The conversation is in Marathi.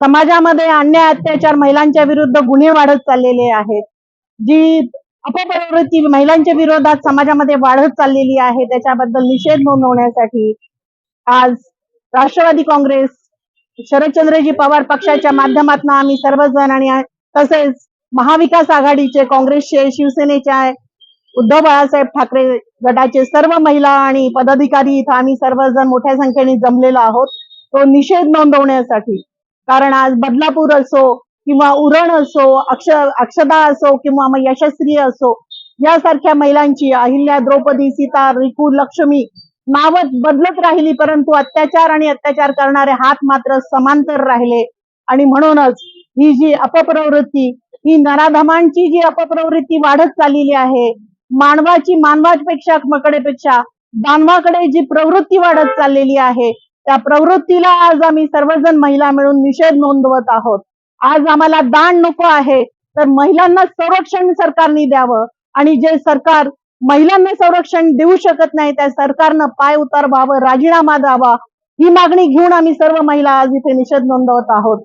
समाजामध्ये अन्याय अत्याचार महिलांच्या विरुद्ध गुन्हे वाढत चाललेले आहेत. जी अपप्रवृत्ती महिलांच्या विरोधात समाजामध्ये वाढत चाललेली आहे त्याच्याबद्दल निषेध नोंदवण्यासाठी आज राष्ट्रवादी काँग्रेस शरदचंद्रजी पवार पक्षाच्या माध्यमातून आम्ही सर्वजण आणि तसेच महाविकास आघाडीचे काँग्रेसचे शिवसेनेचे उद्धव बाळासाहेब ठाकरे गटाचे सर्व महिला आणि पदाधिकारी इथं आम्ही सर्वजण मोठ्या संख्येने जमलेलो आहोत. तो निषेध नोंदवण्यासाठी कारण आज बदलापूर असो किंवा उरण असो अक्ष अक्षदा असो किंवा मग यशस्वी असो यासारख्या महिलांची अहिल्या द्रौपदी सीता रिकू लक्ष्मी नावं बदलत राहिली परंतु अत्याचार आणि अत्याचार करणारे हात मात्र समांतर राहिले. आणि म्हणूनच ही जी अपप्रवृत्ती ही नराधमांची जी अपप्रवृत्ती वाढत चाललेली आहे मानवाची मानवापेक्षा मकडेपेक्षा दानवाकडे जी प्रवृत्ती वाढत चाललेली आहे त्या प्रवृत्तीला आज आम्ही सर्वजण महिला मिळून निषेध नोंदवत आहोत. आज आम्हाला दान नको आहे तर महिलांना संरक्षण सरकारने द्यावं. आणि जे सरकार महिलांना संरक्षण देऊ शकत नाही त्या सरकारनं पाय उतार व्हावं राजीनामा द्यावा ही मागणी घेऊन आम्ही सर्व महिला आज इथे निषेध नोंदवत आहोत.